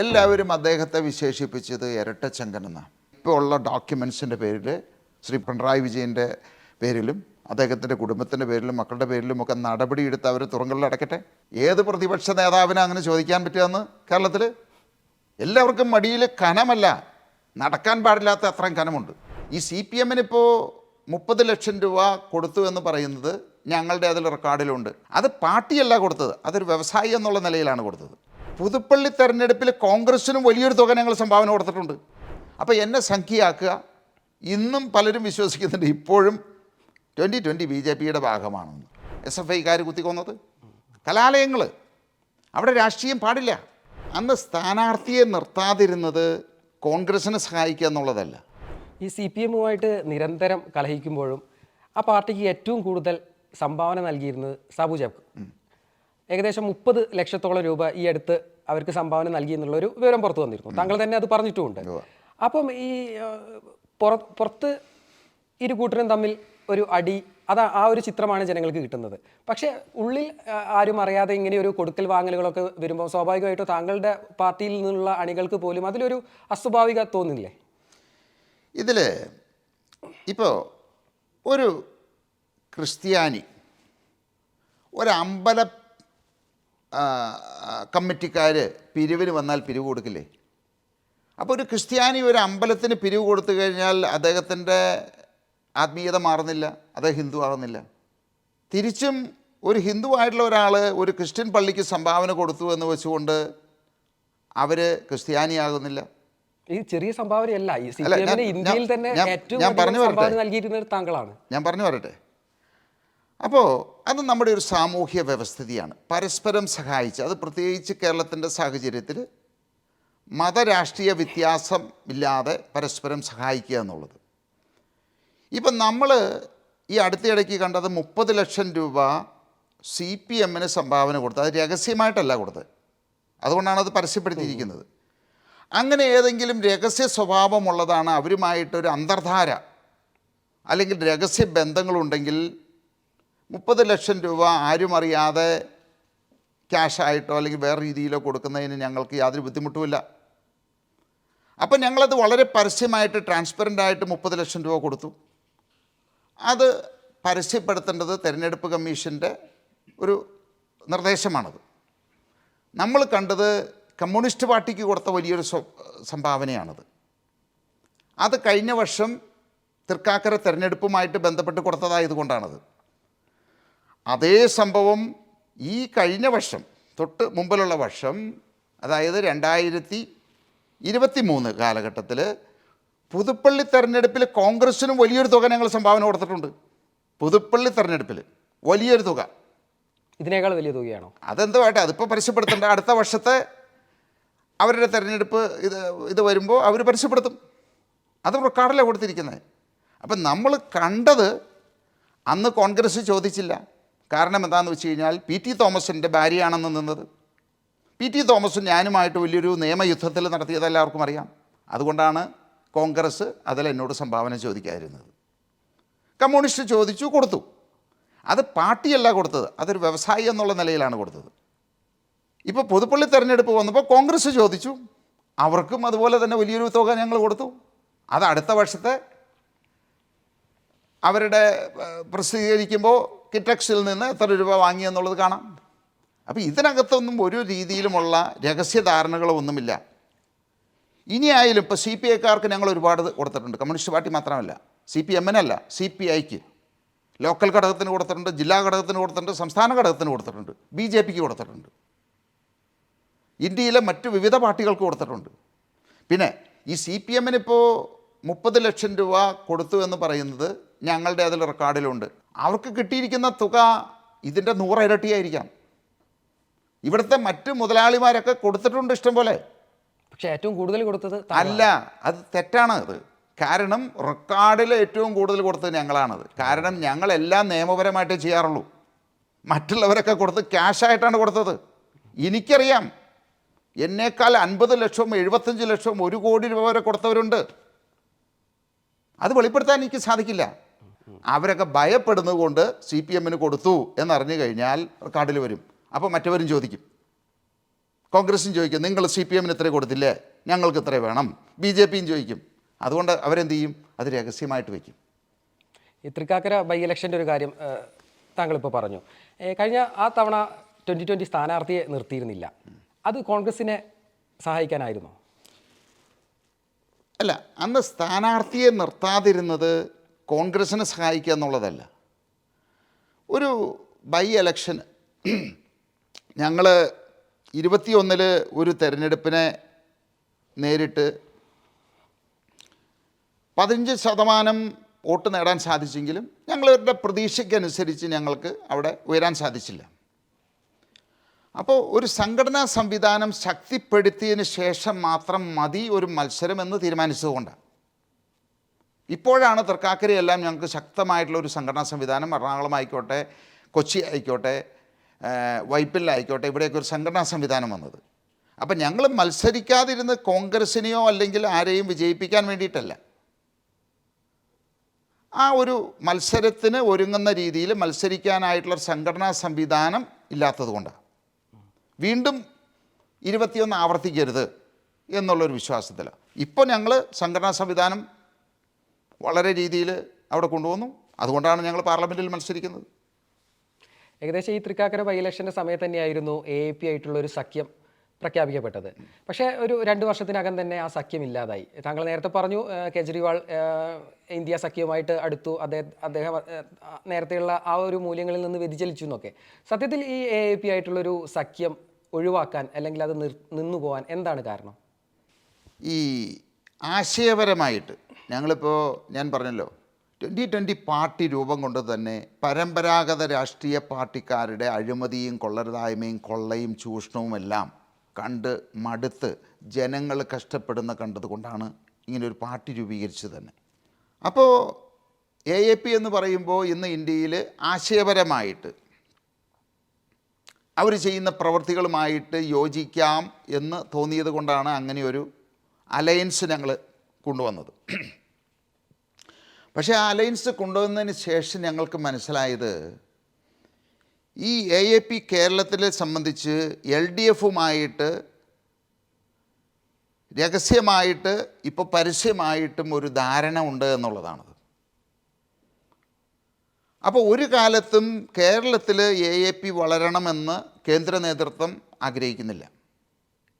എല്ലാവരും അദ്ദേഹത്തെ വിശേഷിപ്പിച്ചത് ഇരട്ടച്ചങ്കൻ എന്നാണ്. ഇപ്പോൾ ഉള്ള ഡോക്യുമെൻസിന്റെ പേരിൽ ശ്രീ പിണറായി വിജയന്റെ പേരിലും അദ്ദേഹത്തിന്റെ കുടുംബത്തിന്റെ പേരിലും മക്കളുടെ പേരിലും ഒക്കെ നടപടിയെടുത്ത് അവർ തുറങ്ങളിൽ അടക്കട്ടെ ഏത് പ്രതിപക്ഷ നേതാവിനെ അങ്ങനെ ചോദിക്കാൻ പറ്റുമെന്ന് കേരളത്തിൽ എല്ലാവർക്കും മടിയിൽ കനമല്ല. നടക്കാൻ പാടില്ലാത്ത അത്രയും കനമുണ്ട്. ഈ സി പി എമ്മിനിപ്പോൾ മുപ്പത് ലക്ഷം രൂപ കൊടുത്തു എന്ന് പറയുന്നത് ഞങ്ങളുടെ അതിൽ റെക്കോർഡിലുണ്ട്. അത് പാർട്ടിയല്ല കൊടുത്തത്. അതൊരു വ്യവസായി എന്നുള്ള നിലയിലാണ് കൊടുത്തത്. പുതുപ്പള്ളി തെരഞ്ഞെടുപ്പിൽ കോൺഗ്രസിനും വലിയൊരു തുക ഞങ്ങൾ സംഭാവന കൊടുത്തിട്ടുണ്ട്. അപ്പോൾ എന്നെ സംഖ്യയാക്കുക. ഇന്നും പലരും വിശ്വസിക്കുന്നുണ്ട്. ഇപ്പോഴും ട്വന്റി ട്വന്റി ബി ജെ പിയുടെ ഭാഗമാണെന്ന്. എസ് എഫ് ഐക്കാർ കുത്തിക്കൊന്നത് കലാലയങ്ങൾ അവിടെ രാഷ്ട്രീയം പാടില്ല. അന്ന് സ്ഥാനാർത്ഥിയെ നിർത്താതിരുന്നത് കോൺഗ്രസിനെ സഹായിക്കുക എന്നുള്ളതല്ല. ഈ സി പി എമ്മുമായിട്ട് നിരന്തരം കലഹിക്കുമ്പോഴും ആ പാർട്ടിക്ക് ഏറ്റവും കൂടുതൽ സംഭാവന നൽകിയിരുന്നത് സാബു ജാബ് ഏകദേശം മുപ്പത് ലക്ഷത്തോളം രൂപ ഈ അടുത്ത് അവർക്ക് സംഭാവന നൽകി എന്നുള്ള ഒരു വിവരം പുറത്തു വന്നിരുന്നു. താങ്കൾ തന്നെ അത് പറഞ്ഞിട്ടുമുണ്ട്. അപ്പം ഈ പുറത്ത് ഇരു കൂട്ടരും തമ്മിൽ ഒരു അടി അതാ ആ ഒരു ചിത്രമാണ് ജനങ്ങൾക്ക് കിട്ടുന്നത്. പക്ഷേ ഉള്ളിൽ ആരും അറിയാതെ ഇങ്ങനെ ഒരു കൊടുക്കൽ വാങ്ങലുകളൊക്കെ വരുമ്പോൾ സ്വാഭാവികമായിട്ടും താങ്കളുടെ പാർട്ടിയിൽ നിന്നുള്ള അണികൾക്ക് പോലും അതിലൊരു അസ്വാഭാവിക തോന്നില്ലേ? ഇതിൽ ഇപ്പോൾ ഒരു ക്രിസ്ത്യാനി ഒരമ്പല കമ്മിറ്റിക്കാർ പിരിവിന് വന്നാൽ പിരിവ് കൊടുക്കില്ലേ? അപ്പോൾ ഒരു ക്രിസ്ത്യാനി ഒരു അമ്പലത്തിന് പിരിവ് കൊടുത്തു കഴിഞ്ഞാൽ അദ്ദേഹത്തിന്റെ ആത്മീയത മാറുന്നില്ല അദ്ദേഹം ഹിന്ദു ആകുന്നില്ല. തിരിച്ചും ഒരു ഹിന്ദു ആയിട്ടുള്ള ഒരാൾ ഒരു ക്രിസ്ത്യൻ പള്ളിക്ക് സംഭാവന കൊടുത്തു എന്ന് വെച്ചുകൊണ്ട് അവർ ക്രിസ്ത്യാനിയാകുന്നില്ല ഈ ചെറിയ സംഭാവനയല്ല ഇന്ത്യയിൽ തന്നെ ഏറ്റവും ഞാൻ പറഞ്ഞു വരട്ടെ? താങ്കളാണ്. ഞാൻ പറഞ്ഞു വരട്ടെ. അപ്പോൾ അത് നമ്മുടെ ഒരു സാമൂഹ്യ വ്യവസ്ഥിതിയാണ്. പരസ്പരം സഹായിച്ച് അത് പ്രത്യേകിച്ച് കേരളത്തിന്റെ സാഹചര്യത്തിൽ മതരാഷ്ട്രീയ വ്യത്യാസം ഇല്ലാതെ പരസ്പരം സഹായിക്കുക എന്നുള്ളത്. ഇപ്പം നമ്മൾ ഈ അടുത്തിടയ്ക്ക് കണ്ടത് മുപ്പത് ലക്ഷം രൂപ സി പി എമ്മിന് സംഭാവന കൊടുത്തത് അത് രഹസ്യമായിട്ടല്ല കൊടുത്തത്. അതുകൊണ്ടാണ് അത് പരസ്യപ്പെടുത്തിയിരിക്കുന്നത്. അങ്ങനെ ഏതെങ്കിലും രഹസ്യ സ്വഭാവമുള്ളതാണ് അവരുമായിട്ടൊരു അന്തർധാര. അല്ലെങ്കിൽ രഹസ്യ ബന്ധങ്ങളുണ്ടെങ്കിൽ മുപ്പത് ലക്ഷം രൂപ ആരും അറിയാതെ ക്യാഷായിട്ടോ അല്ലെങ്കിൽ വേറെ രീതിയിലോ കൊടുക്കുന്നതിന് ഞങ്ങൾക്ക് യാതൊരു ബുദ്ധിമുട്ടുമില്ല. അപ്പം ഞങ്ങളത് വളരെ പരസ്യമായിട്ട് ട്രാൻസ്പെറന്റായിട്ട് മുപ്പത് ലക്ഷം രൂപ കൊടുത്തു. അത് പരസ്യപ്പെടുത്തേണ്ടത് തിരഞ്ഞെടുപ്പ് കമ്മീഷന്റെ ഒരു നിർദ്ദേശമാണത്. നമ്മൾ കണ്ടത് കമ്മ്യൂണിസ്റ്റ് പാർട്ടിക്ക് കൊടുത്ത വലിയൊരു സംഭാവനയാണത്. അത് കഴിഞ്ഞ വർഷം തൃക്കാക്കര തിരഞ്ഞെടുപ്പുമായിട്ട് ബന്ധപ്പെട്ട് കൊടുത്തതായതുകൊണ്ടാണത്. അതേ സംഭവം ഈ കഴിഞ്ഞ വർഷം തൊട്ട് മുമ്പിലുള്ള വർഷം അതായത് രണ്ടായിരത്തി ഇരുപത്തി മൂന്ന് കാലഘട്ടത്തിൽ പുതുപ്പള്ളി തെരഞ്ഞെടുപ്പിൽ കോൺഗ്രസിനും വലിയൊരു തുക ഞങ്ങൾ സംഭാവന കൊടുത്തിട്ടുണ്ട്. പുതുപ്പള്ളി തെരഞ്ഞെടുപ്പിൽ വലിയൊരു തുക. ഇതിനേക്കാൾ വലിയ തുകയാണോ? അതെന്തോ ആട്ടെ അതിപ്പോൾ പരസ്യപ്പെടുത്തണ്ട അടുത്ത വർഷത്തെ അവരുടെ തെരഞ്ഞെടുപ്പ് ഇത് ഇത് വരുമ്പോൾ അവർ പരസ്യപ്പെടുത്തും അത് റെക്കോർഡിലാണ് കൊടുത്തിരിക്കുന്നത്. അപ്പം നമ്മൾ കണ്ടത് അന്ന് കോൺഗ്രസ് ചോദിച്ചില്ല. കാരണം എന്താണെന്ന് വെച്ച് കഴിഞ്ഞാൽ പി ടി തോമസിന്റെ ഭാര്യയാണെന്ന് നിന്നത്. പി ടി തോമസും ഞാനുമായിട്ട് വലിയൊരു നിയമയുദ്ധത്തിൽ നടത്തിയത് എല്ലാവർക്കും അറിയാം. അതുകൊണ്ടാണ് കോൺഗ്രസ് അതിൽ എന്നോട് സംഭാവന ചോദിക്കാതിരുന്നത്. കമ്മ്യൂണിസ്റ്റ് ചോദിച്ചു കൊടുത്തു. അത് പാർട്ടിയല്ല കൊടുത്തത് അതൊരു വ്യവസായി എന്നുള്ള നിലയിലാണ് കൊടുത്തത്. ഇപ്പോൾ പുതുപ്പള്ളി തെരഞ്ഞെടുപ്പ് വന്നപ്പോൾ കോൺഗ്രസ് ചോദിച്ചു. അവർക്കും അതുപോലെ തന്നെ വലിയൊരു തുക ഞങ്ങൾ കൊടുത്തു. അത് അടുത്ത വർഷത്തെ അവരുടെ പ്രസിദ്ധീകരിക്കുമ്പോൾ കിറ്റക്സിൽ നിന്ന് എത്ര രൂപ വാങ്ങിയെന്നുള്ളത് കാണാം. അപ്പോൾ ഇതിനകത്തൊന്നും ഒരു രീതിയിലുമുള്ള രഹസ്യധാരണകളോ ഒന്നുമില്ല ഇനിയായാലും ഇപ്പോൾ സി പി ഐക്കാർക്ക് ഞങ്ങൾ ഒരുപാട് കൊടുത്തിട്ടുണ്ട്. കമ്മ്യൂണിസ്റ്റ് പാർട്ടി മാത്രമല്ല സി പി എമ്മിനല്ല സി പി ഐക്ക്. ലോക്കൽ ഘടകത്തിന് കൊടുത്തിട്ടുണ്ട് ജില്ലാ ഘടകത്തിന് കൊടുത്തിട്ടുണ്ട് സംസ്ഥാന ഘടകത്തിന് കൊടുത്തിട്ടുണ്ട് ബി ജെ പിക്ക് കൊടുത്തിട്ടുണ്ട്. ഇന്ത്യയിലെ മറ്റ് വിവിധ പാർട്ടികൾക്ക് കൊടുത്തിട്ടുണ്ട്. പിന്നെ ഈ സി പി എമ്മിനിപ്പോൾ മുപ്പത് ലക്ഷം രൂപ കൊടുത്തു എന്ന് പറയുന്നത് ഞങ്ങളുടെ അതിൽ റെക്കോർഡിലുണ്ട്. അവർക്ക് കിട്ടിയിരിക്കുന്ന തുക ഇതിന്റെ നൂറ് ഇരട്ടിയായിരിക്കാം ഇവിടുത്തെ മറ്റ് മുതലാളിമാരൊക്കെ കൊടുത്തിട്ടുണ്ട് ഇഷ്ടം പോലെ. പക്ഷെ ഏറ്റവും കൂടുതൽ കൊടുത്തത് അല്ല അത് തെറ്റാണ് അത്. കാരണം റെക്കോർഡിൽ ഏറ്റവും കൂടുതൽ കൊടുത്തത് ഞങ്ങളാണത്. കാരണം ഞങ്ങളെല്ലാം നിയമപരമായിട്ട് ചെയ്യാറുള്ളൂ. മറ്റുള്ളവരൊക്കെ കൊടുത്ത് ക്യാഷായിട്ടാണ് കൊടുത്തത്. എനിക്കറിയാം. എന്നേക്കാൾ അൻപത് ലക്ഷവും എഴുപത്തഞ്ച് ലക്ഷവും ഒരു കോടി രൂപ വരെ കൊടുത്തവരുണ്ട്. അത് വെളിപ്പെടുത്താൻ എനിക്ക് സാധിക്കില്ല. അവരൊക്കെ ഭയപ്പെടുന്നത് കൊണ്ട് സി പി എമ്മിന് കൊടുത്തു എന്നറിഞ്ഞു കഴിഞ്ഞാൽ റെക്കോർഡിൽ വരും. അപ്പോൾ മറ്റവരും ചോദിക്കും. കോൺഗ്രസും ചോദിക്കും നിങ്ങൾ സി പി എമ്മിന് ഇത്ര കൊടുത്തില്ലേ? ഞങ്ങൾക്ക് ഇത്ര വേണം. ബി ജെ പിയും ചോദിക്കും. അതുകൊണ്ട് അവരെന്ത് ചെയ്യും? അത് രഹസ്യമായിട്ട് വയ്ക്കും. ഈ തൃക്കാക്കര ബൈ ഇലക്ഷന്റെ ഒരു കാര്യം താങ്കളിപ്പോൾ പറഞ്ഞു. കഴിഞ്ഞ ആ തവണ ട്വന്റി ട്വന്റി സ്ഥാനാർത്ഥിയെ നിർത്തിയിരുന്നില്ല. അത് കോൺഗ്രസിനെ സഹായിക്കാനായിരുന്നു? അല്ല അന്ന് സ്ഥാനാർത്ഥിയെ നിർത്താതിരുന്നത് കോൺഗ്രസിനെ സഹായിക്കുക എന്നുള്ളതല്ല. ഒരു ബൈ ഇലക്ഷൻ ഞങ്ങൾ ഇരുപത്തിയൊന്നിൽ ഒരു തെരഞ്ഞെടുപ്പിനെ നേരിട്ട് പതിനഞ്ച് ശതമാനം വോട്ട് നേടാൻ സാധിച്ചെങ്കിലും ഞങ്ങളുടെ പ്രതീക്ഷയ്ക്കനുസരിച്ച് ഞങ്ങൾക്ക് അവിടെ ഉയരാൻ സാധിച്ചില്ല. അപ്പോൾ ഒരു സംഘടനാ സംവിധാനം ശക്തിപ്പെടുത്തിയതിന് ശേഷം മാത്രം മതി ഒരു മത്സരം എന്ന് തീരുമാനിച്ചതുകൊണ്ടാണ്. ഇപ്പോഴാണ് തൃക്കാക്കരയെല്ലാം ഞങ്ങൾക്ക് ശക്തമായിട്ടുള്ള ഒരു സംഘടനാ സംവിധാനം എറണാകുളം ആയിക്കോട്ടെ കൊച്ചി ആയിക്കോട്ടെ വൈപ്പിലായിക്കോട്ടെ ഇവിടെയൊക്കെ ഒരു സംഘടനാ സംവിധാനം വന്നത്. അപ്പം ഞങ്ങൾ മത്സരിക്കാതിരുന്ന് കോൺഗ്രസിനെയോ അല്ലെങ്കിൽ ആരെയും വിജയിപ്പിക്കാൻ വേണ്ടിയിട്ടല്ല. ആ ഒരു മത്സരത്തിന് ഒരുങ്ങുന്ന രീതിയിൽ മത്സരിക്കാനായിട്ടുള്ള സംഘടനാ സംവിധാനം ഇല്ലാത്തത് കൊണ്ടാണ് വീണ്ടും ഇരുപത്തിയൊന്ന് ആവർത്തിക്കരുത് എന്നുള്ളൊരു വിശ്വാസത്തിലാണ് ഇപ്പോൾ ഞങ്ങൾ സംഘടനാ സംവിധാനം വളരെ രീതിയിൽ അവിടെ കൊണ്ടുവന്നു. അതുകൊണ്ടാണ് ഞങ്ങൾ പാർലമെന്റിൽ മത്സരിക്കുന്നത്. ഏകദേശം ഈ തൃക്കാക്കര ബൈ ഇലക്ഷന്റെ സമയത്ത് തന്നെയായിരുന്നു എ എ പി ആയിട്ടുള്ള ഒരു സഖ്യം പ്രഖ്യാപിക്കപ്പെട്ടത്. പക്ഷേ ഒരു രണ്ട് വർഷത്തിനകം തന്നെ ആ സഖ്യം ഇല്ലാതായി. താങ്കൾ നേരത്തെ പറഞ്ഞു കേജ്രിവാൾ ഇന്ത്യ സഖ്യവുമായിട്ട് അടുത്തു. അദ്ദേഹം അദ്ദേഹം നേരത്തെയുള്ള ആ ഒരു മൂല്യങ്ങളിൽ നിന്ന് വ്യതിചലിച്ചു എന്നൊക്കെ. സത്യത്തിൽ ഈ എ എ പി ആയിട്ടുള്ളൊരു സഖ്യം ഒഴിവാക്കാൻ അല്ലെങ്കിൽ അത് നിർ നിന്നു പോകാൻ എന്താണ് കാരണം? ഈ ആശയപരമായിട്ട് ഞങ്ങളിപ്പോൾ ഞാൻ പറഞ്ഞല്ലോ ട്വന്റി ട്വന്റി പാർട്ടി രൂപം കൊണ്ട് തന്നെ പരമ്പരാഗത രാഷ്ട്രീയ പാർട്ടിക്കാരുടെ അഴിമതിയും കൊള്ളരുതായ്മയും കൊള്ളയും ചൂഷണവും എല്ലാം കണ്ട് മടുത്ത് ജനങ്ങൾ കഷ്ടപ്പെടുന്ന കണ്ടതുകൊണ്ടാണ് ഇങ്ങനെ ഒരു പാർട്ടി രൂപീകരിച്ചത് തന്നെ. അപ്പോൾ എ എ പി എന്ന് പറയുമ്പോൾ ഇന്ന് ഇന്ത്യയിൽ ആശയപരമായിട്ട് അവർ ചെയ്യുന്ന പ്രവൃത്തികളുമായിട്ട് യോജിക്കാം എന്ന് തോന്നിയത് കൊണ്ടാണ് അങ്ങനെ ഒരു അലയൻസ് ഞങ്ങൾ കൊണ്ടുവന്നത്. പക്ഷേ ആ അലയൻസ് കൊണ്ടുവന്നതിന് ശേഷം ഞങ്ങൾക്ക് മനസ്സിലായത് ഈ എ എ പി കേരളത്തിലെ സംബന്ധിച്ച് എൽ ഡി എഫുമായിട്ട് രഹസ്യമായിട്ട് ഇപ്പോൾ പരസ്യമായിട്ടും ഒരു ധാരണ ഉണ്ട് എന്നുള്ളതാണ് അപ്പോൾ ഒരു കാലത്തും കേരളത്തിൽ എ എ പി വളരണമെന്ന് കേന്ദ്ര നേതൃത്വം ആഗ്രഹിക്കുന്നില്ല.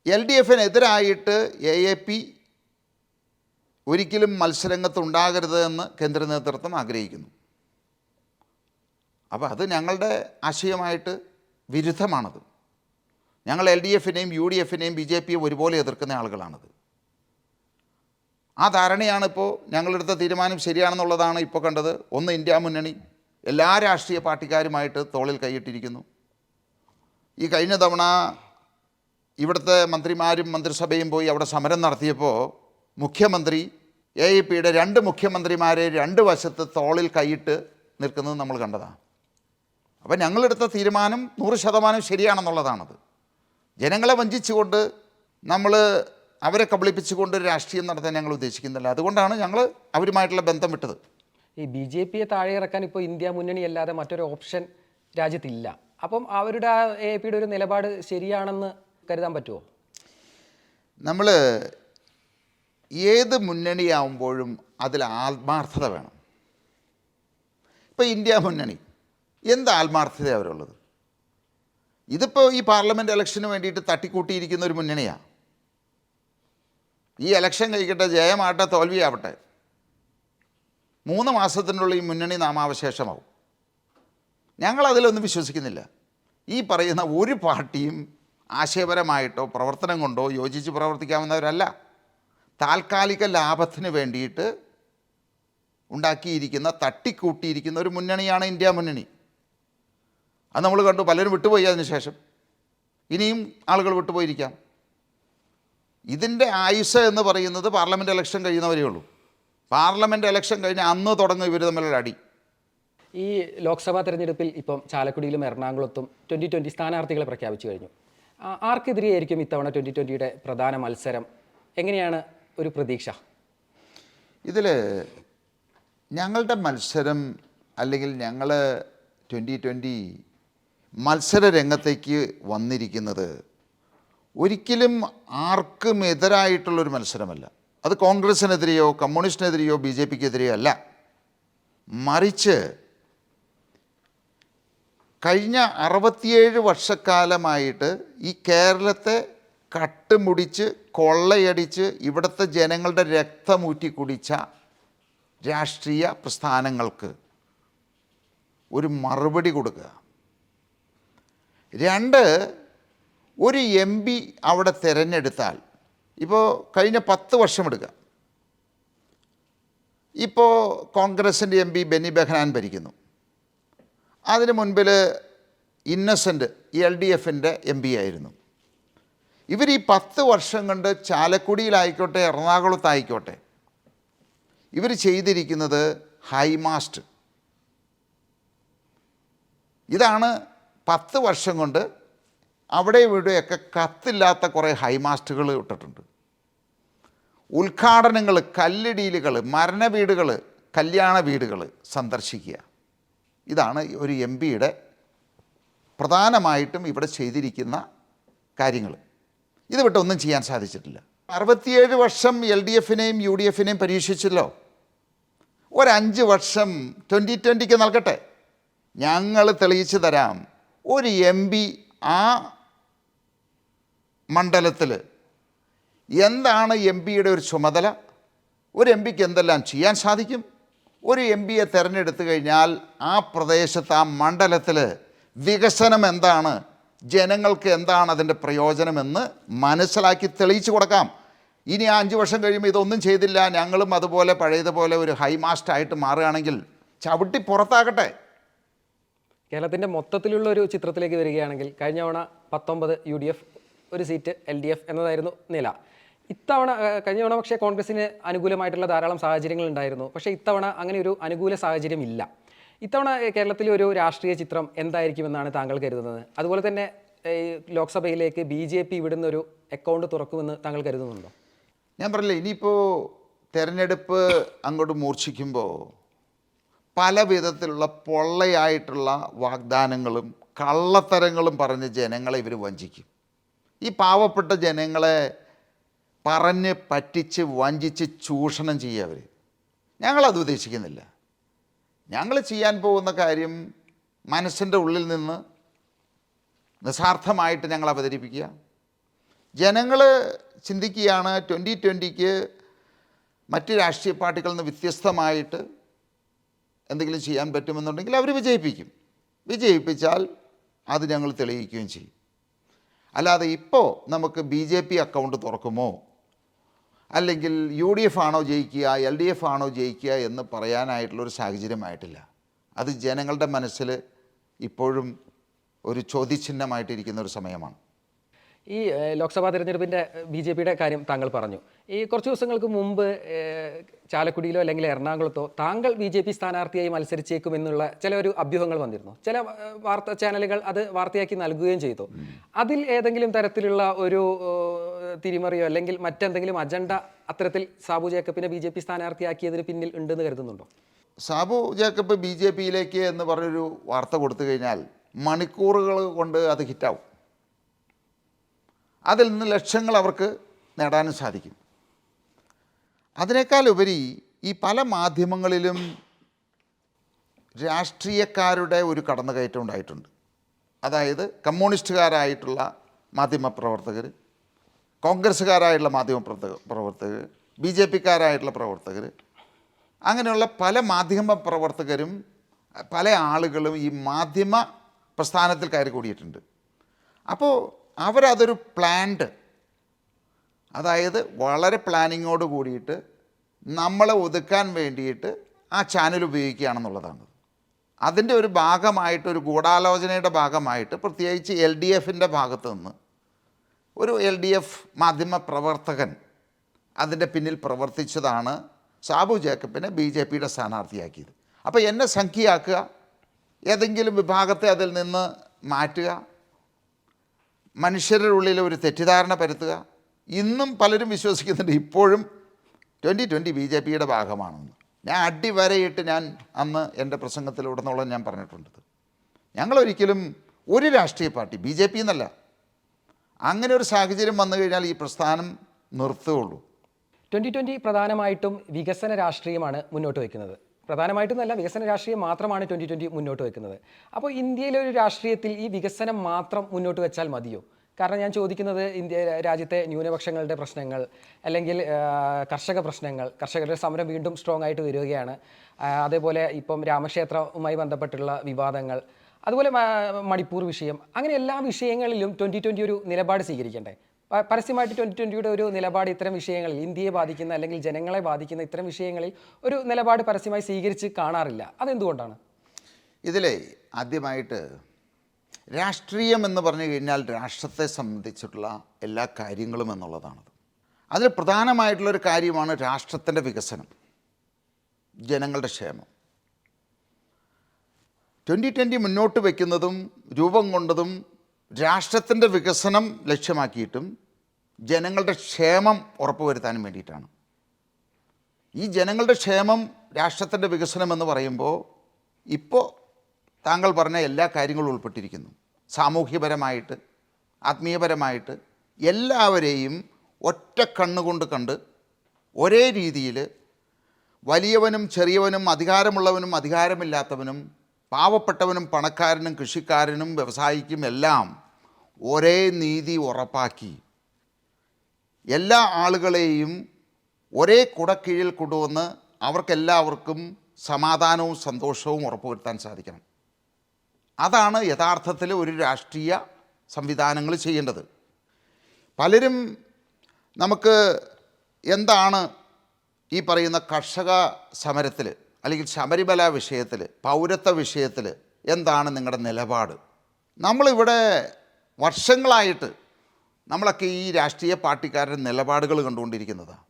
എൽ ഡി എഫിനെതിരായിട്ട് എ എ പി ഒരിക്കലും മത്സരരംഗത്ത് ഉണ്ടാകരുത് എന്ന് കേന്ദ്ര നേതൃത്വം ആഗ്രഹിക്കുന്നു. അപ്പോൾ അത് ഞങ്ങളുടെ ആശയമായിട്ട് വിരുദ്ധമാണത്. ഞങ്ങൾ എൽ ഡി എഫിനെയും യു ഡി എഫിനെയും ബി ജെ പിയും ഒരുപോലെ എതിർക്കുന്ന ആളുകളാണത്. ആ ധാരണയാണ് ഇപ്പോൾ ഞങ്ങളെടുത്ത തീരുമാനം ശരിയാണെന്നുള്ളതാണ് ഇപ്പോൾ കണ്ടത്. ഒന്ന് ഇന്ത്യ മുന്നണി എല്ലാ രാഷ്ട്രീയ പാർട്ടിക്കാരുമായിട്ട് തോളിൽ കൈയിട്ടിരിക്കുന്നു. ഈ കഴിഞ്ഞ തവണ ഇവിടുത്തെ മന്ത്രിമാരും മന്ത്രിസഭയും പോയി അവിടെ സമരം നടത്തിയപ്പോൾ മുഖ്യമന്ത്രി എ ഇ പിയുടെ രണ്ട് മുഖ്യമന്ത്രിമാരെ രണ്ട് വശത്ത് തോളിൽ കൈയിട്ട് നിൽക്കുന്നത് നമ്മൾ കണ്ടതാണ്. അപ്പം ഞങ്ങളെടുത്ത തീരുമാനം നൂറ് ശതമാനം ശരിയാണെന്നുള്ളതാണത്. ജനങ്ങളെ വഞ്ചിച്ചുകൊണ്ട് നമ്മൾ അവരെ കബളിപ്പിച്ചുകൊണ്ട് ഒരു രാഷ്ട്രീയം നടത്താൻ ഞങ്ങൾ ഉദ്ദേശിക്കുന്നില്ല. അതുകൊണ്ടാണ് ഞങ്ങൾ അവരുമായിട്ടുള്ള ബന്ധം വിട്ടത്. ഈ ബി ജെ പിയെ താഴെ ഇറക്കാൻ ഇപ്പോൾ ഇന്ത്യ മുന്നണി അല്ലാതെ മറ്റൊരു ഓപ്ഷൻ രാജ്യത്തില്ല. അപ്പം അവരുടെ ആ എ പിയുടെ ഒരു നിലപാട് ശരിയാണെന്ന് കരുതാൻ പറ്റുമോ? നമ്മൾ ഏത് മുന്നണിയാവുമ്പോഴും അതിൽ ആത്മാർത്ഥത വേണം. ഇപ്പോൾ ഇന്ത്യ മുന്നണി എന്ത് ആത്മാർത്ഥത അവരുള്ളത്? ഇതിപ്പോൾ ഈ പാർലമെന്റ് ഇലക്ഷന് വേണ്ടിയിട്ട് തട്ടിക്കൂട്ടിയിരിക്കുന്ന ഒരു മുന്നണിയാണ് ഈ ഇലക്ഷൻ കഴിക്കട്ടെ ജയമാട്ടെ തോൽവിയാവട്ടെ. മൂന്ന് മാസത്തിനുള്ളിൽ ഈ മുന്നണി നാമാവശേഷമാവും. ഞങ്ങളതിലൊന്നും വിശ്വസിക്കുന്നില്ല. ഈ പറയുന്ന ഒരു പാർട്ടിയും ആശയപരമായിട്ടോ പ്രവർത്തനം കൊണ്ടോ യോജിച്ച് പ്രവർത്തിക്കാവുന്നവരല്ല. താൽക്കാലിക ലാഭത്തിന് വേണ്ടിയിട്ട് ഉണ്ടാക്കിയിരിക്കുന്ന തട്ടിക്കൂട്ടിയിരിക്കുന്ന ഒരു മുന്നണിയാണ് ഇന്ത്യ മുന്നണി. അത് നമ്മൾ കണ്ടു പലരും വിട്ടുപോയി അതിന് ശേഷം. ഇനിയും ആളുകൾ വിട്ടുപോയിരിക്കാം. ഇതിന്റെ ആയുസ് എന്ന് പറയുന്നത് പാർലമെന്റ് ഇലക്ഷൻ കഴിയുന്നവരേ ഉള്ളൂ. പാർലമെന്റ് ഇലക്ഷൻ കഴിഞ്ഞ് അന്ന് തുടങ്ങും ഇവർ തമ്മിലുള്ള അടി. ഈ ലോക്സഭാ തെരഞ്ഞെടുപ്പിൽ ഇപ്പം ചാലക്കുടിയിലും എറണാകുളത്തും ട്വന്റി ട്വന്റി സ്ഥാനാർത്ഥികളെ പ്രഖ്യാപിച്ചു കഴിഞ്ഞു. ആർക്കെതിരെയായിരിക്കും ഇത്തവണ ട്വന്റി ട്വന്റിയുടെ പ്രധാന മത്സരം? എങ്ങനെയാണ് ഒരു പ്രതീക്ഷ? ഇതിൽ ഞങ്ങളുടെ മത്സരം അല്ലെങ്കിൽ ഞങ്ങൾ ട്വന്റി ട്വന്റി മത്സര രംഗത്തേക്ക് വന്നിരിക്കുന്നത് ഒരിക്കലും ആർക്കും എതിരായിട്ടുള്ളൊരു മത്സരമല്ല. അത് കോൺഗ്രസിനെതിരെയോ കമ്മ്യൂണിസ്റ്റിനെതിരെയോ ബി ജെ പിക്കെതിരെയോ അല്ല. മറിച്ച് കഴിഞ്ഞ അറുപത്തിയേഴ് വർഷക്കാലമായിട്ട് ഈ കേരളത്തെ കട്ടുമുടിച്ച് കൊള്ളയടിച്ച് ഇവിടുത്തെ ജനങ്ങളുടെ രക്തമൂറ്റി കുടിച്ച രാഷ്ട്രീയ പ്രസ്ഥാനങ്ങൾക്ക് ഒരു മറുപടി കൊടുക്കുക. രണ്ട് ഒരു എം പി അവിടെ തിരഞ്ഞെടുത്താൽ ഇപ്പോൾ കഴിഞ്ഞ പത്ത് വർഷം എടുക്കുക ഇപ്പോൾ കോൺഗ്രസിന്റെ എം പി ബെന്നി ബെഹനാൻ ഭരിക്കുന്നു. അതിന് മുൻപിൽ ഇന്നസെന്റ് എൽ ഡി എഫിന്റെ എം പി ആയിരുന്നു. ഇവർ ഈ പത്ത് വർഷം കൊണ്ട് ചാലക്കുടിയിലായിക്കോട്ടെ എറണാകുളത്തായിക്കോട്ടെ ഇവർ ചെയ്തിരിക്കുന്നത് ഹൈമാസ്റ്റ്. ഇതാണ് പത്ത് വർഷം കൊണ്ട് അവിടെ ഇവിടെയൊക്കെ കത്തില്ലാത്ത കുറേ ഹൈമാസ്റ്റുകൾ ഇട്ടിട്ടുണ്ട്. ഉദ്ഘാടനങ്ങൾ കല്ലിടീലുകൾ മരണ വീടുകൾ കല്യാണ വീടുകൾ സന്ദർശിക്കുക. ഇതാണ് ഒരു എം പിയുടെ പ്രധാനമായിട്ടും ഇവിടെ ചെയ്തിരിക്കുന്ന കാര്യങ്ങൾ. ഇത് വിട്ട് ഒന്നും ചെയ്യാൻ സാധിച്ചിട്ടില്ല. അറുപത്തിയേഴ് വർഷം എൽ ഡി എഫിനെയും യു ഡി എഫിനെയും പരീക്ഷിച്ചല്ലോ. ഒരഞ്ച് വർഷം ട്വന്റി ട്വന്റിക്ക് നൽകട്ടെ. ഞങ്ങൾ തെളിയിച്ചു തരാം. ഒരു എം പി ആ മണ്ഡലത്തിൽ എന്താണ് എം പിയുടെ ഒരു ചുമതല? ഒരു എം പിക്ക് എന്തെല്ലാം ചെയ്യാൻ സാധിക്കും? ഒരു എം പിയെ തിരഞ്ഞെടുത്തു കഴിഞ്ഞാൽ ആ പ്രദേശത്ത് ആ മണ്ഡലത്തിൽ വികസനം എന്താണ്? ജനങ്ങൾക്ക് എന്താണ് അതിന്റെ പ്രയോജനമെന്ന് മനസ്സിലാക്കി തെളിയിച്ചു കൊടുക്കാം. ഇനി ആ അഞ്ച് വർഷം കഴിയുമ്പോൾ ഇതൊന്നും ചെയ്തില്ല. ഞങ്ങളും അതുപോലെ പഴയതുപോലെ ഒരു ഹൈമാസ്റ്റായിട്ട് മാറുകയാണെങ്കിൽ ചവിട്ടി പുറത്താകട്ടെ. കേരളത്തിന്റെ മൊത്തത്തിലുള്ള ഒരു ചിത്രത്തിലേക്ക് വരികയാണെങ്കിൽ കഴിഞ്ഞ തവണ പത്തൊമ്പത് യു ഡി എഫ് ഒരു സീറ്റ് എൽ ഡി എഫ് എന്നതായിരുന്നു നില. ഇത്തവണ കഴിഞ്ഞ തവണ പക്ഷേ കോൺഗ്രസിന് അനുകൂലമായിട്ടുള്ള ധാരാളം സാഹചര്യങ്ങൾ ഉണ്ടായിരുന്നു. പക്ഷേ ഇത്തവണ അങ്ങനെ ഒരു അനുകൂല സാഹചര്യം ഇല്ല. ഇത്തവണ കേരളത്തിലെ ഒരു രാഷ്ട്രീയ ചിത്രം എന്തായിരിക്കുമെന്നാണ് താങ്കൾ കരുതുന്നത്? അതുപോലെ തന്നെ ലോക്സഭയിലേക്ക് ബി ജെ പി ഇവിടുന്ന് ഒരു അക്കൗണ്ട് തുറക്കുമെന്ന് താങ്കൾ കരുതുന്നുണ്ടോ? ഞാൻ പറഞ്ഞില്ലേ ഇനിയിപ്പോൾ തെരഞ്ഞെടുപ്പ് അങ്ങോട്ട് മൂർച്ഛിക്കുമ്പോൾ പല വിധത്തിലുള്ള പൊള്ളയായിട്ടുള്ള വാഗ്ദാനങ്ങളും കള്ളത്തരങ്ങളും പറഞ്ഞ് ജനങ്ങളെ ഇവർ വഞ്ചിക്കും. ഈ പാവപ്പെട്ട ജനങ്ങളെ പറഞ്ഞ് പറ്റിച്ച് വഞ്ചിച്ച് ചൂഷണം ചെയ്യുക അവർ ഞങ്ങളത് ഉദ്ദേശിക്കുന്നില്ല. ഞങ്ങൾ ചെയ്യാൻ പോകുന്ന കാര്യം മനസ്സിന്റെ ഉള്ളിൽ നിന്ന് നിസ്സാർത്ഥമായിട്ട് ഞങ്ങൾ അവതരിപ്പിക്കുക. ജനങ്ങൾ ചിന്തിക്കുകയാണ് ട്വന്റി ട്വന്റിക്ക് മറ്റ് രാഷ്ട്രീയ പാർട്ടികളിൽ നിന്ന് വ്യത്യസ്തമായിട്ട് എന്തെങ്കിലും ചെയ്യാൻ പറ്റുമെന്നുണ്ടെങ്കിൽ അവർ വിജയിപ്പിക്കും. വിജയിപ്പിച്ചാൽ അത് ഞങ്ങൾ തെളിയിക്കുകയും ചെയ്യും. അല്ലാതെ ഇപ്പോൾ നമുക്ക് ബി ജെ പി അക്കൗണ്ട് തുറക്കുമോ? അല്ലെങ്കിൽ യു ഡി എഫ് ആണോ ജയിക്കുക എൽ ഡി എഫ് ആണോ ജയിക്കുക എന്ന് പറയാനായിട്ടുള്ളൊരു സാഹചര്യമായിട്ടില്ല. അത് ജനങ്ങളുടെ മനസ്സിൽ ഇപ്പോഴും ഒരു ചോദ്യചിഹ്നമായിട്ടിരിക്കുന്ന ഒരു സമയമാണ്. ഈ ലോക്സഭാ തെരഞ്ഞെടുപ്പിന്റെ ബി ജെ പിയുടെ കാര്യം താങ്കൾ പറഞ്ഞു. ഈ കുറച്ച് ദിവസങ്ങൾക്ക് മുമ്പ് ചാലക്കുടിയിലോ അല്ലെങ്കിൽ എറണാകുളത്തോ താങ്കൾ ബി ജെ പി സ്ഥാനാർത്ഥിയായി മത്സരിച്ചേക്കുമെന്നുള്ള ചില ഒരു അഭ്യൂഹങ്ങൾ വന്നിരുന്നു. ചില വാർത്താ ചാനലുകൾ അത് വാർത്തയാക്കി നൽകുകയും ചെയ്തു. അതിൽ ഏതെങ്കിലും തരത്തിലുള്ള ഒരു തിരിമറിയോ അല്ലെങ്കിൽ മറ്റെന്തെങ്കിലും അജണ്ട അത്തരത്തിൽ സാബു ജേക്കബിനെ ബി ജെ പി സ്ഥാനാർത്ഥിയാക്കിയതിന് പിന്നിൽ ഉണ്ടെന്ന് കരുതുന്നുണ്ടോ? സാബു ജേക്കബ് ബി ജെ പിയിലേക്ക് എന്ന് പറഞ്ഞൊരു വാർത്ത കൊടുത്തു കഴിഞ്ഞാൽ മണിക്കൂറുകൾ കൊണ്ട് അത് ഹിറ്റാവും. അതിൽ നിന്ന് ലക്ഷ്യങ്ങൾ അവർക്ക് നേടാനും സാധിക്കും. അതിനേക്കാൾ ഉപരി ഈ പല മാധ്യമങ്ങളിലും രാഷ്ട്രീയക്കാരുടെ ഒരു കടന്നുകയറ്റം ഉണ്ടായിട്ടുണ്ട്. അതായത് കമ്മ്യൂണിസ്റ്റുകാരായിട്ടുള്ള മാധ്യമപ്രവർത്തകർ കോൺഗ്രസ്സുകാരായിട്ടുള്ള മാധ്യമ പ്രവർത്തക- പ്രവർത്തകർ ബി ജെ പിക്കാരായിട്ടുള്ള പ്രവർത്തകർ അങ്ങനെയുള്ള പല മാധ്യമ പ്രവർത്തകരും പല ആളുകളും ഈ മാധ്യമ പ്രസ്ഥാനത്തിൽ കയറി കൂടിയിട്ടുണ്ട്. അപ്പോൾ അവരതൊരു പ്ലാൻഡ് അതായത് വളരെ പ്ലാനിങ്ങോട് കൂടിയിട്ട് നമ്മളെ ഒതുക്കാൻ വേണ്ടിയിട്ട് ആ ചാനൽ ഉപയോഗിക്കുകയാണെന്നുള്ളതാണ്. അതിന്റെ ഒരു ഭാഗമായിട്ട് ഒരു ഗൂഢാലോചനയുടെ ഭാഗമായിട്ട് പ്രത്യേകിച്ച് എൽ ഡി എഫിന്റെ ഭാഗത്ത് നിന്ന് ഒരു എൽ ഡി എഫ് മാധ്യമ പ്രവർത്തകൻ അതിന്റെ പിന്നിൽ പ്രവർത്തിച്ചതാണ് സാബു ജേക്കബിനെ ബി ജെ പിയുടെ സ്ഥാനാർത്ഥിയാക്കിയത്. അപ്പോൾ എന്നെ സംഖ്യയാക്കുക ഏതെങ്കിലും വിഭാഗത്തെ അതിൽ നിന്ന് മാറ്റുക മനുഷ്യരുടെ ഉള്ളിൽ ഒരു തെറ്റിദ്ധാരണ പരത്തുക. ഇന്നും പലരും വിശ്വസിക്കുന്നുണ്ട് ഇപ്പോഴും ട്വന്റി ട്വന്റി ബി ജെ പിയുടെ ഭാഗമാണെന്ന്. ഞാൻ അടിവരയിട്ട് ഞാൻ അന്ന് എന്റെ പ്രസംഗത്തിലുടനോളം ഞാൻ പറഞ്ഞിട്ടുണ്ട്. ഞങ്ങളൊരിക്കലും ഒരു രാഷ്ട്രീയ പാർട്ടി ബി ജെ പി എന്നല്ല. അങ്ങനെ ഒരു സാഹചര്യം വന്നു കഴിഞ്ഞാൽ ഈ പ്രസ്ഥാനം നിർത്തുകയുള്ളൂ. ട്വന്റി ട്വന്റി പ്രധാനമായിട്ടും വികസന രാഷ്ട്രീയമാണ് മുന്നോട്ട് വയ്ക്കുന്നത്. പ്രധാനമായിട്ടും നല്ല വികസന രാഷ്ട്രീയം മാത്രമാണ് ട്വന്റി ട്വന്റി മുന്നോട്ട് വെക്കുന്നത്. അപ്പോൾ ഇന്ത്യയിലെ ഒരു രാഷ്ട്രീയത്തിൽ ഈ വികസനം മാത്രം മുന്നോട്ട് വെച്ചാൽ മതിയോ? കാരണം ഞാൻ ചോദിക്കുന്നത് ഇന്ത്യ രാജ്യത്തെ ന്യൂനപക്ഷങ്ങളുടെ പ്രശ്നങ്ങൾ അല്ലെങ്കിൽ കർഷക പ്രശ്നങ്ങൾ കർഷകരുടെ സമരം വീണ്ടും സ്ട്രോങ് ആയിട്ട് വരികയാണ്. അതേപോലെ ഇപ്പം രാമക്ഷേത്രവുമായി ബന്ധപ്പെട്ടുള്ള വിവാദങ്ങൾ അതുപോലെ മണിപ്പൂർ വിഷയം അങ്ങനെ എല്ലാ വിഷയങ്ങളിലും ട്വന്റി ട്വന്റി ഒരു നിലപാട് സ്വീകരിക്കണ്ടേ? പരസ്യമായിട്ട് ട്വന്റി ട്വന്റിയുടെ ഒരു നിലപാട് ഇത്തരം വിഷയങ്ങളിൽ ഇന്ത്യയെ ബാധിക്കുന്ന അല്ലെങ്കിൽ ജനങ്ങളെ ബാധിക്കുന്ന ഇത്തരം വിഷയങ്ങളിൽ ഒരു നിലപാട് പരസ്യമായി സ്വീകരിച്ച് കാണാറില്ല. അതെന്തുകൊണ്ടാണ്? ഇതിലെ ആദ്യമായിട്ട് രാഷ്ട്രീയം എന്ന് പറഞ്ഞു കഴിഞ്ഞാൽ രാഷ്ട്രത്തെ സംബന്ധിച്ചിട്ടുള്ള എല്ലാ കാര്യങ്ങളും എന്നുള്ളതാണത്. അതിൽ പ്രധാനമായിട്ടുള്ളൊരു കാര്യമാണ് രാഷ്ട്രത്തിന്റെ വികസനം ജനങ്ങളുടെ ക്ഷേമം. ട്വന്റി ട്വന്റി മുന്നോട്ട് വയ്ക്കുന്നതും രൂപം കൊണ്ടതും രാഷ്ട്രത്തിന്റെ വികസനം ലക്ഷ്യമാക്കിയിട്ടും ജനങ്ങളുടെ ക്ഷേമം ഉറപ്പുവരുത്താനും വേണ്ടിയിട്ടാണ്. ഈ ജനങ്ങളുടെ ക്ഷേമം രാഷ്ട്രത്തിന്റെ വികസനം എന്ന് പറയുമ്പോൾ ഇപ്പോൾ താങ്കൾ പറഞ്ഞ എല്ലാ കാര്യങ്ങളും ഉൾപ്പെട്ടിരിക്കുന്നു. സാമൂഹ്യപരമായിട്ട് ആത്മീയപരമായിട്ട് എല്ലാവരെയും ഒറ്റ കണ്ണുകൊണ്ട് കണ്ട് ഒരേ രീതിയിൽ വലിയവനും ചെറിയവനും അധികാരമുള്ളവനും അധികാരമില്ലാത്തവനും പാവപ്പെട്ടവനും പണക്കാരനും കൃഷിക്കാരനും വ്യവസായിക്കും എല്ലാം ഒരേ നീതി ഉറപ്പാക്കി. എല്ലാ ആളുകളെയും ഒരേ കുടക്കീഴിൽ കൊണ്ടുവന്ന് അവർക്കെല്ലാവർക്കും സമാധാനവും സന്തോഷവും ഉറപ്പുവരുത്താൻ സാധിക്കണം. അതാണ് യഥാർത്ഥത്തിൽ ഒരു രാഷ്ട്രീയ സംവിധാനങ്ങൾ ചെയ്യേണ്ടത്. പലരും നമുക്ക് എന്താണ് ഈ പറയുന്ന കർഷക സമരത്തിൽ അല്ലെങ്കിൽ ശബരിമല വിഷയത്തിൽ പൗരത്വ വിഷയത്തിൽ എന്താണ് നിങ്ങളുടെ നിലപാട്? നമ്മളിവിടെ വർഷങ്ങളായിട്ട് നമ്മളൊക്കെ ഈ രാഷ്ട്രീയ പാർട്ടിക്കാരുടെ നിലപാടുകൾ കണ്ടുകൊണ്ടിരിക്കുന്നതാണ്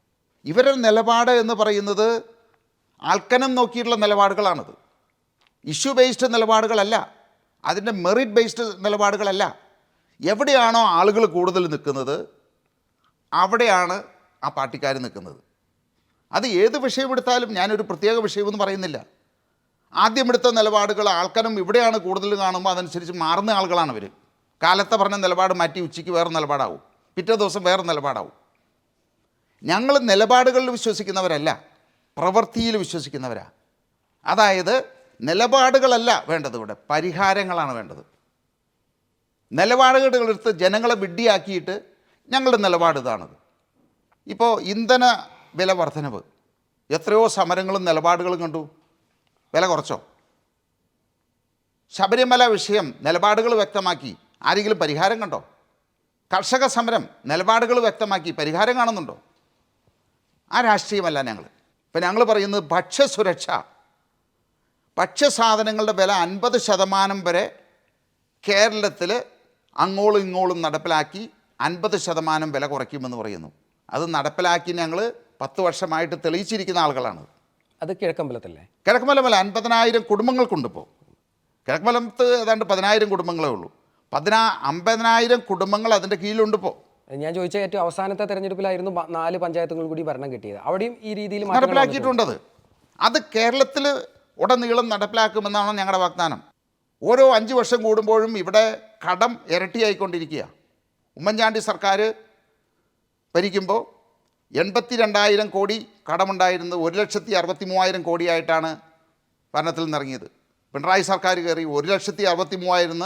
ഇവരുടെ നിലപാട് എന്ന് പറയുന്നത് ആൾക്കനം നോക്കിയിട്ടുള്ള നിലപാടുകളാണത്. Issue based നിലപാടുകളല്ല. അതിന്റെ മെറിറ്റ് ബേസ്ഡ് നിലപാടുകളല്ല. എവിടെയാണോ ആളുകൾ കൂടുതൽ നിൽക്കുന്നത് അവിടെയാണ് ആ പാർട്ടിക്കാർ നിൽക്കുന്നത്. അത് ഏത് വിഷയമെടുത്താലും ഞാനൊരു പ്രത്യേക വിഷയമെന്ന് പറയുന്നില്ല. ആദ്യം എടുത്ത നിലപാടുകൾ ആൾക്കാരും ഇവിടെയാണ് കൂടുതൽ കാണുമ്പോൾ അതനുസരിച്ച് മാറുന്ന ആളുകളാണ് അവർ കാലത്തെ പറഞ്ഞ നിലപാട് മാറ്റി ഉച്ചയ്ക്ക് വേറെ നിലപാടാവും. പിറ്റേ ദിവസം വേറെ നിലപാടാവും. ഞങ്ങൾ നിലപാടുകളിൽ വിശ്വസിക്കുന്നവരല്ല പ്രവൃത്തിയിൽ വിശ്വസിക്കുന്നവരാണ് അതായത് നിലപാടുകളല്ല വേണ്ടത് ഇവിടെ പരിഹാരങ്ങളാണ് വേണ്ടത്. നിലപാടുകളെടുത്ത് ജനങ്ങളെ വിഡ്ഡിയാക്കിയിട്ട് ഞങ്ങളുടെ നിലപാട് ഇതാണത്. ഇപ്പോൾ ഇന്ധന വില വർധനവ് എത്രയോ സമരങ്ങളും നിലപാടുകളും കണ്ടു. വില കുറച്ചോ? ശബരിമല വിഷയം നിലപാടുകൾ വ്യക്തമാക്കി. ആരെങ്കിലും പരിഹാരം കണ്ടോ? കർഷക സമരം നിലപാടുകൾ വ്യക്തമാക്കി. പരിഹാരം കാണുന്നുണ്ടോ? ആ രാഷ്ട്രീയമല്ല ഞങ്ങൾ ഇപ്പം ഞങ്ങൾ പറയുന്നത് ഭക്ഷ്യസുരക്ഷ ഭക്ഷ്യസാധനങ്ങളുടെ വില അൻപത് ശതമാനം വരെ കേരളത്തിൽ അങ്ങോളും ഇങ്ങോളും നടപ്പിലാക്കി അൻപത് ശതമാനം വില കുറയ്ക്കുമെന്ന് പറയുന്നു. അത് നടപ്പിലാക്കി ഞങ്ങൾ പത്ത് വർഷമായിട്ട് തെളിയിച്ചിരിക്കുന്ന ആളുകളാണ്. അത് കിഴക്കമ്പലത്തല്ലേ? കിഴക്കമ്പലമല്ല അൻപതിനായിരം കുടുംബങ്ങൾക്കുണ്ട് ഇപ്പോൾ കിഴക്കമ്പലത്ത് ഏതാണ്ട് പതിനായിരം കുടുംബങ്ങളേ ഉള്ളൂ. പതിനാ അമ്പതിനായിരം കുടുംബങ്ങൾ അതിന്റെ കീഴിലുണ്ട് ഇപ്പോൾ ഞാൻ ചോദിച്ച ഏറ്റവും അവസാനത്തെ തെരഞ്ഞെടുപ്പിലായിരുന്നു നാല് പഞ്ചായത്തുകൾ കൂടി ഭരണം കിട്ടിയത്. അവിടെയും ഈ രീതിയിൽ. നടപ്പിലാക്കിയിട്ടുണ്ടത് അത്. കേരളത്തിൽ ഉടനീളം നടപ്പിലാക്കുമെന്നാണ് ഞങ്ങളുടെ വാഗ്ദാനം. ഓരോ അഞ്ച് വർഷം കൂടുമ്പോഴും ഇവിടെ കടം ഇരട്ടിയായിക്കൊണ്ടിരിക്കുക ഉമ്മൻചാണ്ടി സർക്കാർ ഭരിക്കുമ്പോൾ എൺപത്തി രണ്ടായിരം കോടി കടമുണ്ടായിരുന്നത് ഒരു ലക്ഷത്തി അറുപത്തി മൂവായിരം കോടിയായിട്ടാണ് ഭരണത്തിൽ നിന്നിറങ്ങിയത്. പിണറായി സർക്കാർ കയറി ഒരു ലക്ഷത്തി അറുപത്തി മൂവായിരം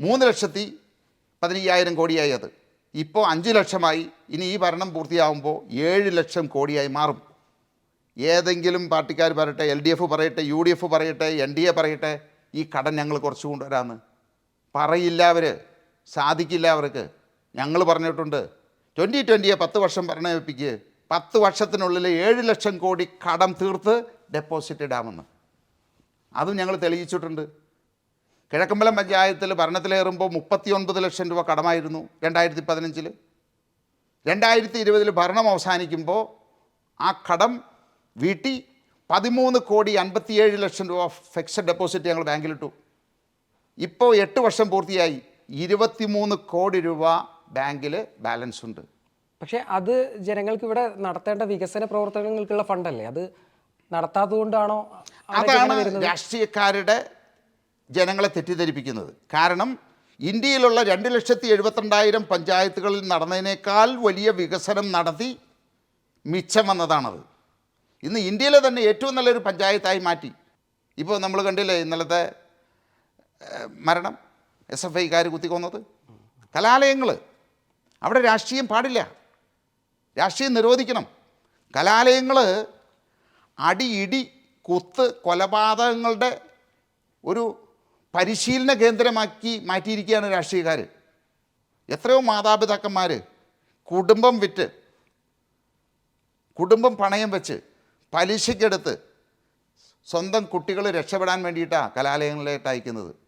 മൂന്ന് ലക്ഷത്തി പതിനയ്യായിരം കോടിയായി അത്. ഇപ്പോൾ അഞ്ച് ലക്ഷമായി. ഇനി ഈ ഭരണം പൂർത്തിയാകുമ്പോൾ ഏഴ് ലക്ഷം കോടിയായി മാറും. ഏതെങ്കിലും പാർട്ടിക്കാർ പറയട്ടെ എൽ ഡി എഫ് പറയട്ടെ യു ഡി എഫ് പറയട്ടെ എൻ ഡി എ പറയട്ടെ ഈ കടം ഞങ്ങൾ കുറച്ച് കൊണ്ടുവരാമെന്ന് പറയില്ല അവർ സാധിക്കില്ല അവർക്ക്. ഞങ്ങൾ പറഞ്ഞിട്ടുണ്ട് ട്വന്റി ട്വന്റിയെ പത്ത് വർഷം പറഞ്ഞേൽപ്പിക്ക് പത്ത് വർഷത്തിനുള്ളിൽ ഏഴ് ലക്ഷം കോടി കടം തീർത്ത് ഡെപ്പോസിറ്റ് ഇടാമെന്ന്. അതും ഞങ്ങൾ തെളിയിച്ചിട്ടുണ്ട്. കിഴക്കമ്പലം പഞ്ചായത്തിൽ ഭരണത്തിലേറുമ്പോൾ മുപ്പത്തി ഒൻപത് ലക്ഷം രൂപ കടമായിരുന്നു രണ്ടായിരത്തി പതിനഞ്ചിൽ രണ്ടായിരത്തി ഇരുപതിൽ ഭരണം അവസാനിക്കുമ്പോൾ ആ കടം വീട്ടി പതിമൂന്ന് കോടി അൻപത്തിയേഴ് ലക്ഷം രൂപ ഫിക്സഡ് ഡെപ്പോസിറ്റ് ഞങ്ങൾ ബാങ്കിലിട്ടു. ഇപ്പോൾ എട്ട് വർഷം പൂർത്തിയായി. ഇരുപത്തിമൂന്ന് കോടി രൂപ ബാങ്കിൽ ബാലൻസ് ഉണ്ട് പക്ഷേ അത് ജനങ്ങൾക്ക് ഇവിടെ നടത്തേണ്ട വികസന പ്രവർത്തനങ്ങൾക്കുള്ള ഫണ്ടല്ലേ? അത് നടത്താത്തത് കൊണ്ടാണോ അതാണ് രാഷ്ട്രീയക്കാരുടെ ജനങ്ങളെ തെറ്റിദ്ധരിപ്പിക്കുന്നത്. കാരണം ഇന്ത്യയിലുള്ള രണ്ട് ലക്ഷത്തി എഴുപത്തിരണ്ടായിരം പഞ്ചായത്തുകളിൽ നടന്നതിനേക്കാൾ വലിയ വികസനം നടത്തി മിച്ചം വന്നതാണത്. ഇന്ന് ഇന്ത്യയിലെ തന്നെ ഏറ്റവും നല്ലൊരു പഞ്ചായത്തായി മാറ്റി. ഇപ്പോൾ നമ്മൾ കണ്ടില്ലേ ഇന്നലത്തെ മരണം എസ് എഫ് ഐക്കാർ കുത്തിക്കൊന്നത്? കലാലയങ്ങൾ അവിടെ രാഷ്ട്രീയം പാടില്ല. രാഷ്ട്രീയം നിരോധിക്കണം. കലാലയങ്ങൾ അടി ഇടി കുത്ത് കൊലപാതകങ്ങളുടെ ഒരു പരിശീലന കേന്ദ്രമാക്കി മാറ്റിയിരിക്കുകയാണ് രാഷ്ട്രീയക്കാർ എത്രയോ മാതാപിതാക്കന്മാർ കുടുംബം വിറ്റ് കുടുംബം പണയം വെച്ച് പലിശയ്ക്കെടുത്ത് സ്വന്തം കുട്ടികൾ രക്ഷപ്പെടാൻ വേണ്ടിയിട്ടാണ് കലാലയങ്ങളിലേക്ക് അയക്കുന്നത്.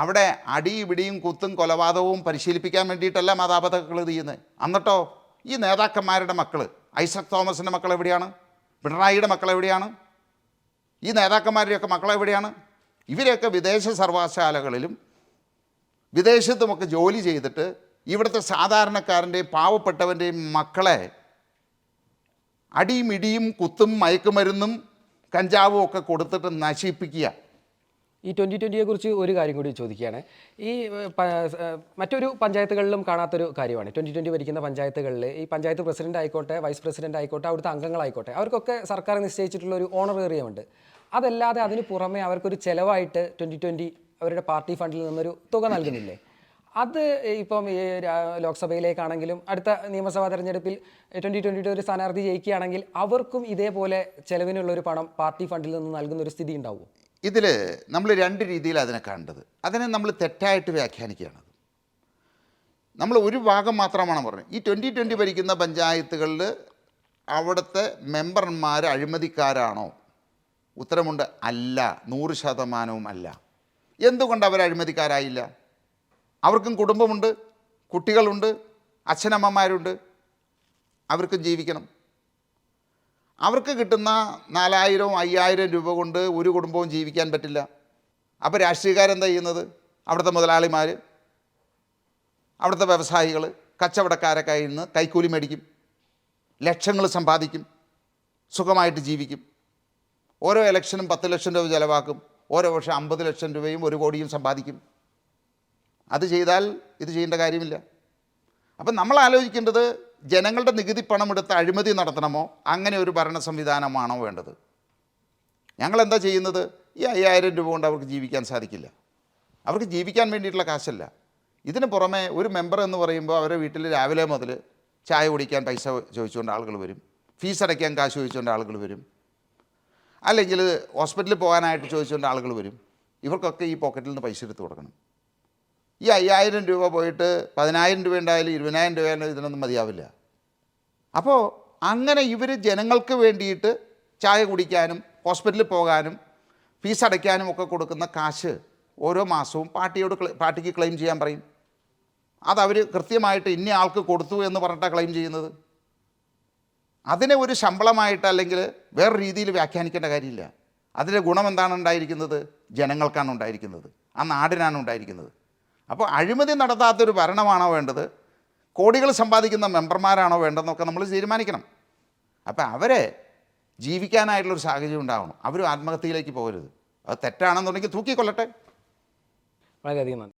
അവിടെ അടി ഇടിയും കുത്തും കൊലപാതകവും പരിശീലിപ്പിക്കാൻ വേണ്ടിയിട്ടല്ല മാതാപിതാക്കൾ ചെയ്യുന്നത്. എന്നിട്ടോ ഈ നേതാക്കന്മാരുടെ മക്കൾ ഐസക് തോമസിന്റെ മക്കൾ എവിടെയാണ്? പിണറായിയുടെ മക്കൾ എവിടെയാണ്? ഈ നേതാക്കന്മാരുടെയൊക്കെ മക്കൾ എവിടെയാണ്? ഇവരെയൊക്കെ വിദേശ സർവകലാശാലകളിലും വിദേശത്തുമൊക്കെ ജോലി ചെയ്തിട്ട് ഇവിടുത്തെ സാധാരണക്കാരന്റെയും പാവപ്പെട്ടവന്റെയും മക്കളെ അടിയും ഇടിയും കുത്തും മയക്കുമരുന്നും കഞ്ചാവും ഒക്കെ കൊടുത്തിട്ട് നശിപ്പിക്കുക. ഈ ട്വന്റി ട്വന്റിയെ കുറിച്ച് ഒരു കാര്യം കൂടി ചോദിക്കുകയാണ്. ഈ മറ്റൊരു പഞ്ചായത്തുകളിലും കാണാത്തൊരു കാര്യമാണ്. ട്വന്റി ട്വന്റി ഭരിക്കുന്ന പഞ്ചായത്തുകളിൽ ഈ പഞ്ചായത്ത് പ്രസിഡന്റ് ആയിക്കോട്ടെ വൈസ് പ്രസിഡന്റ് ആയിക്കോട്ടെ അവിടുത്തെ അംഗങ്ങളായിക്കോട്ടെ അവർക്കൊക്കെ സർക്കാർ നിശ്ചയിച്ചിട്ടുള്ള ഒരു ഓണർ ഓണറേറിയമുണ്ട് അതല്ലാതെ അതിന് പുറമെ അവർക്കൊരു ചിലവായിട്ട് ട്വന്റി ട്വന്റി അവരുടെ പാർട്ടി ഫണ്ടിൽ നിന്നൊരു തുക നൽകുന്നില്ലേ? അത് ഇപ്പം ഈ ലോക്സഭയിലേക്കാണെങ്കിലും അടുത്ത നിയമസഭാ തെരഞ്ഞെടുപ്പിൽ ട്വന്റി ട്വന്റിയുടെ ഒരു സ്ഥാനാർത്ഥി ജയിക്കുകയാണെങ്കിൽ അവർക്കും ഇതേപോലെ ചെലവിനുള്ള ഒരു പണം പാർട്ടി ഫണ്ടിൽ നിന്ന് നൽകുന്ന ഒരു സ്ഥിതി ഉണ്ടാവുമോ? ഇതിൽ നമ്മൾ രണ്ട് രീതിയിൽ അതിനെ കണ്ടത്. അതിനെ നമ്മൾ തെറ്റായിട്ട് വ്യാഖ്യാനിക്കുകയാണ് നമ്മൾ ഒരു ഭാഗം മാത്രമാണ് പറഞ്ഞത്. ഈ ട്വന്റി ട്വന്റി ഭരിക്കുന്ന പഞ്ചായത്തുകളിൽ അവിടുത്തെ മെമ്പർമാർ അഴിമതിക്കാരാണോ? ഉത്തരമുണ്ട് അല്ല. നൂറ് ശതമാനവും അല്ല. എന്തുകൊണ്ട് അവർ അഴിമതിക്കാരായില്ല? അവർക്കും കുടുംബമുണ്ട് കുട്ടികളുണ്ട് അച്ഛനമ്മമാരുണ്ട്. അവർക്കും ജീവിക്കണം. അവർക്ക് കിട്ടുന്ന നാലായിരവും അയ്യായിരം രൂപ കൊണ്ട് ഒരു കുടുംബവും ജീവിക്കാൻ പറ്റില്ല. അപ്പോൾ രാഷ്ട്രീയക്കാരെന്താ ചെയ്യുന്നത്? അവിടുത്തെ മുതലാളിമാർ അവിടുത്തെ വ്യവസായികൾ കച്ചവടക്കാരൊക്കെ ഇന്ന് കൈക്കൂലി മേടിക്കും. ലക്ഷങ്ങൾ സമ്പാദിക്കും. സുഖമായിട്ട് ജീവിക്കും. ഓരോ ഇലക്ഷനും പത്ത് ലക്ഷം രൂപ ചിലവാക്കും. ഓരോ വർഷം അമ്പത് ലക്ഷം രൂപയും ഒരു കോടിയും സമ്പാദിക്കും. അത് ചെയ്താൽ ഇത് ചെയ്യേണ്ട കാര്യമില്ല. അപ്പം നമ്മൾ ആലോചിക്കേണ്ടത് ജനങ്ങളുടെ നികുതി പണം എടുത്ത് അഴിമതി നടത്തണമോ? അങ്ങനെ ഒരു ഭരണ സംവിധാനമാണോ വേണ്ടത്? ഞങ്ങൾ എന്താ ചെയ്യുന്നത്? ഈ അയ്യായിരം രൂപ കൊണ്ട് അവർക്ക് ജീവിക്കാൻ സാധിക്കില്ല. അവർക്ക് ജീവിക്കാൻ വേണ്ടിയിട്ടുള്ള കാശല്ല. ഇതിന് പുറമെ ഒരു മെമ്പർ എന്ന് പറയുമ്പോൾ അവരുടെ വീട്ടിൽ രാവിലെ മുതൽ ചായ കുടിക്കാൻ പൈസ ചോദിച്ചുകൊണ്ട് ആളുകൾ വരും. ഫീസ് അടയ്ക്കാൻ കാശ് ചോദിച്ചുകൊണ്ട് ആളുകൾ വരും. അല്ലെങ്കിൽ ഹോസ്പിറ്റലിൽ പോകാനായിട്ട് ചോദിച്ചുകൊണ്ട് ആളുകൾ വരും. ഇവർക്കൊക്കെ ഈ പോക്കറ്റിൽ നിന്ന് പൈസ എടുത്ത് കൊടുക്കണം. ഈ അയ്യായിരം രൂപ പോയിട്ട് പതിനായിരം രൂപ ഉണ്ടായാലും ഇരുപതിനായിരം രൂപയായാലും ഇതിനൊന്നും മതിയാവില്ല. അപ്പോൾ അങ്ങനെ ഇവർ ജനങ്ങൾക്ക് വേണ്ടിയിട്ട് ചായ കുടിക്കാനും ഹോസ്പിറ്റലിൽ പോകാനും ഫീസ് അടയ്ക്കാനും ഒക്കെ കൊടുക്കുന്ന കാശ് ഓരോ മാസവും പാർട്ടിയോട് പാർട്ടിക്ക് ക്ലെയിം ചെയ്യാൻ പറയും. അതവർ കൃത്യമായിട്ട് ഇന്ന ആൾക്ക് കൊടുത്തു എന്ന് പറഞ്ഞിട്ടാണ് ക്ലെയിം ചെയ്യുന്നത്. അതിനെ ഒരു ശമ്പളമായിട്ട് അല്ലെങ്കിൽ വേറെ രീതിയിൽ വ്യാഖ്യാനിക്കേണ്ട കാര്യമില്ല. അതിന്റെ ഗുണം എന്താണ് ഉണ്ടായിരിക്കുന്നത്? ജനങ്ങൾക്കാണ് ഉണ്ടായിരിക്കുന്നത്. ആ നാടിനാണ് ഉണ്ടായിരിക്കുന്നത്. അപ്പോൾ അഴിമതി നടത്താത്തൊരു ഭരണമാണോ വേണ്ടത്? കോടികൾ സമ്പാദിക്കുന്ന മെമ്പർമാരാണോ വേണ്ടതെന്നൊക്കെ നമ്മൾ തീരുമാനിക്കണം. അപ്പോൾ അവരെ ജീവിക്കാനായിട്ടുള്ളൊരു സാഹചര്യം ഉണ്ടാവണം. അവരും ആത്മഹത്യയിലേക്ക് പോകരുത്. അത് തെറ്റാണെന്നുണ്ടെങ്കിൽ തൂക്കിക്കൊല്ലട്ടെ. വളരെയധികം നന്ദി.